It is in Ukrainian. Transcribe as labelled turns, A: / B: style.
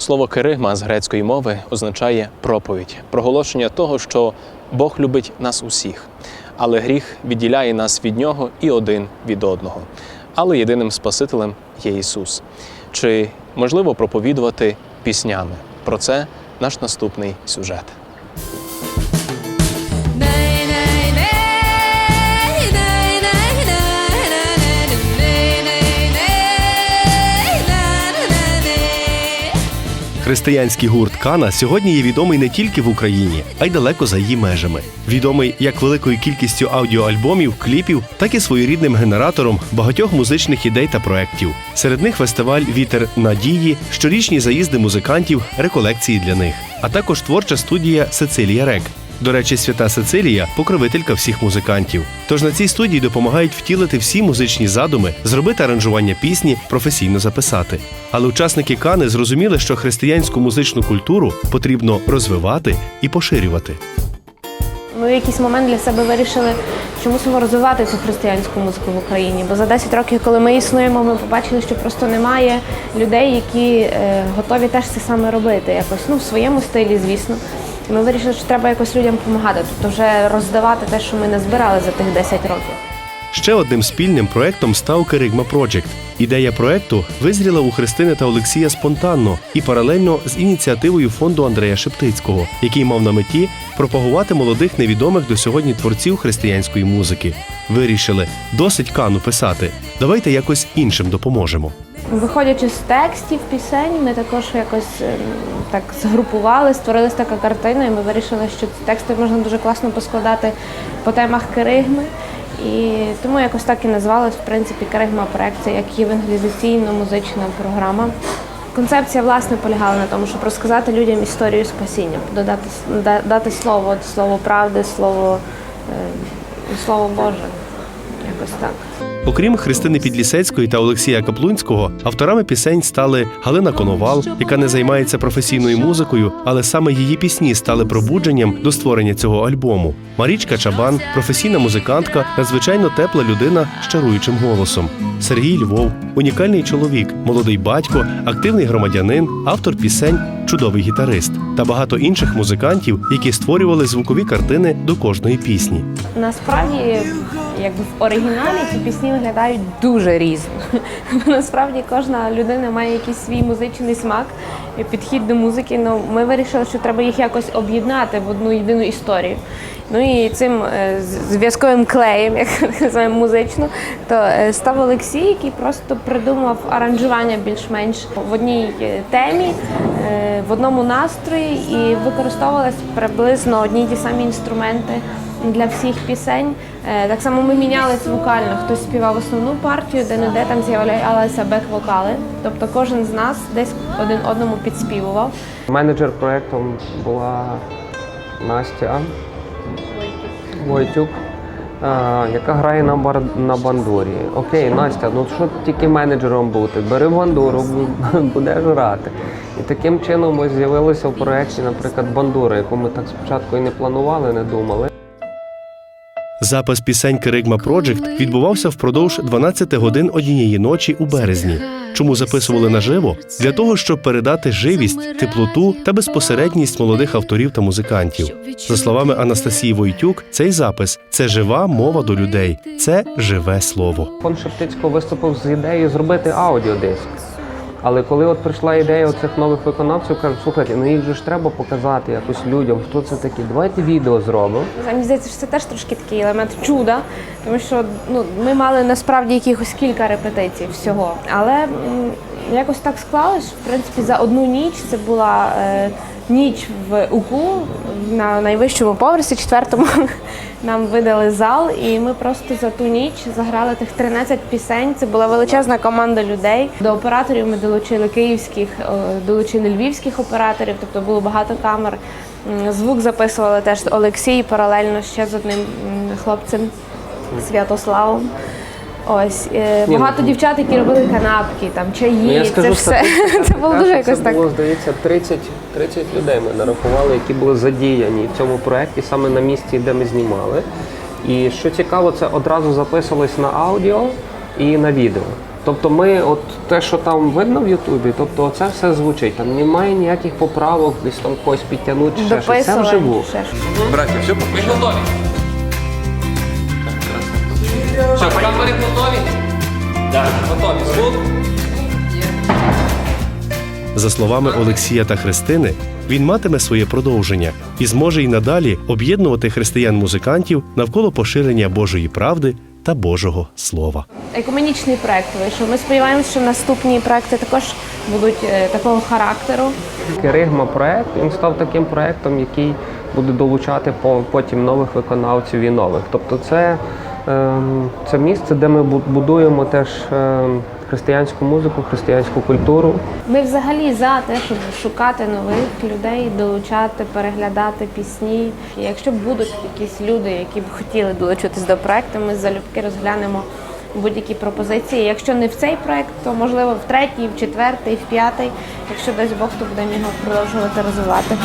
A: Слово керигма з грецької мови означає проповідь, проголошення того, що Бог любить нас усіх, але гріх відділяє нас від нього і один від одного. Але єдиним Спасителем є Ісус. Чи можливо проповідувати піснями? Про це наш наступний сюжет.
B: Християнський гурт Кана сьогодні є відомий не тільки в Україні, а й далеко за її межами. Відомий як великою кількістю аудіоальбомів, кліпів, так і своєрідним генератором багатьох музичних ідей та проєктів. Серед них фестиваль Вітер надії, щорічні заїзди музикантів, реколекції для них, а також творча студія Сицилія Рек. До речі, свята Сицилія покровителька всіх музикантів. Тож на цій студії допомагають втілити всі музичні задуми, зробити аранжування пісні, професійно записати. Але учасники Кани зрозуміли, що християнську музичну культуру потрібно розвивати і поширювати.
C: Ми в якийсь момент для себе вирішили, що мусимо розвивати цю християнську музику в Україні. Бо за 10 років, коли ми існуємо, ми побачили, що просто немає людей, які е, готові теж це саме робити. Якось ну в своєму стилі, звісно. І ми вирішили, що треба якось людям допомагати, тобто вже роздавати те, що ми не збирали за тих 10 років.
B: Ще одним спільним проектом став Керигма Project. Ідея проекту визріла у Христини та Олексія спонтанно і паралельно з ініціативою фонду Андрея Шептицького, який мав на меті пропагувати молодих невідомих до сьогодні творців християнської музики. Вирішили досить кану писати. Давайте якось іншим допоможемо.
C: Виходячи з текстів пісень, ми також якось ем, так згрупували, створилась така картина, і ми вирішили, що ці тексти можна дуже класно поскладати по темах керигми. І тому якось так і назвалась, в принципі, керигма проект це як євангелізаційно-музична програма. Концепція власне полягала на тому, щоб розказати людям історію спасіння, додати дати слово, слово правди, слово, е, слово Боже. Якось так.
B: Окрім Христини Підлісецької та Олексія Каплунського, авторами пісень стали Галина Коновал, яка не займається професійною музикою, але саме її пісні стали пробудженням до створення цього альбому. Марічка Чабан, професійна музикантка, надзвичайно тепла людина з чаруючим голосом. Сергій Львов, унікальний чоловік, молодий батько, активний громадянин, автор пісень, чудовий гітарист та багато інших музикантів, які створювали звукові картини до кожної пісні.
C: Насправді, якби в оригіналі ці пісні виглядають дуже різно. Насправді кожна людина має якийсь свій музичний смак, підхід до музики. Ну ми вирішили, що треба їх якось об'єднати в одну єдину історію. Ну і цим е, зв'язковим клеєм, як називаємо музично, то е, став Олексій, який просто придумав аранжування більш-менш в одній е, темі, в одному настрої, і використовувалися приблизно одні й ті самі інструменти для всіх пісень. Е, Так само ми мінялися вокально. Хтось співав основну партію, де не де там з'являлися бек-вокали. Тобто кожен з нас десь один одному підспівував.
D: Менеджер проєкту була Настя Войтюк, е, яка грає на, бар... на бандурі. Окей, Настя, ну що тільки менеджером бути? Бери бандуру, бу- будеш грати. І таким чином ми з'явилися в проєкті, наприклад, бандура, яку ми так спочатку і не планували, не думали.
B: Запис пісень Керигма Project відбувався впродовж 12 годин однієї ночі у березні. Чому записували наживо? Для того, щоб передати живість, теплоту та безпосередність молодих авторів та музикантів. За словами Анастасії Войтюк, цей запис це жива мова до людей, це живе слово.
D: Фонд Шептицького виступив з ідеєю зробити аудіодиск. Але коли от прийшла ідея оцих нових виконавців, кажуть, слухайте, ну їх же ж треба показати якось людям, хто це такі. Давайте відео зробимо.
C: Мені здається, що це теж трошки такий елемент чуда, тому що ну, ми мали насправді якихось кілька репетицій всього. Але якось так склалось, в принципі, за одну ніч це була е, ніч в УКУ на найвищому поверсі, четвертому. Нам видали зал, і ми просто за ту ніч заграли тих 13 пісень. Це була величезна команда людей. До операторів ми долучили київських, долучили львівських операторів, тобто було багато камер. Звук записували теж Олексій паралельно ще з одним хлопцем Святославом. Ось е,
D: Ні,
C: багато
D: ну,
C: дівчат, які робили канапки, там чаї.
D: Ну, я скажу,
C: це все
D: статистика
C: це було
D: така,
C: дуже
D: що
C: якось
D: це
C: так.
D: було, здається, 30, 30 людей ми нарахували, які були задіяні в цьому проєкті саме на місці, де ми знімали. І що цікаво, це одразу записувалось на аудіо і на відео. Тобто ми, от те, що там видно в Ютубі, тобто це все звучить. Там немає ніяких поправок, десь там когось підтягнути, ще щось. Це вживу.
C: ще.
A: Братья, все, ви готові? Все, камери готові? Так. Готові. Звук.
B: За словами Олексія та Христини, він матиме своє продовження і зможе й надалі об'єднувати християн-музикантів навколо поширення Божої правди та Божого Слова.
C: Екуменічний проект вийшов. Ми сподіваємося, що наступні проекти також будуть е, такого характеру.
D: Керигма проект він став таким проектом, який буде долучати потім нових виконавців і нових. Тобто, це, це місце, де ми будуємо теж ем, християнську музику, християнську культуру.
C: Ми взагалі за те, щоб шукати нових людей, долучати, переглядати пісні. Якщо будуть якісь люди, які б хотіли долучитись до проекту, ми залюбки розглянемо будь-які пропозиції. Якщо не в цей проект, то можливо в третій, в четвертий, в п'ятий. Якщо дасть Бог, то будемо його продовжувати розвивати.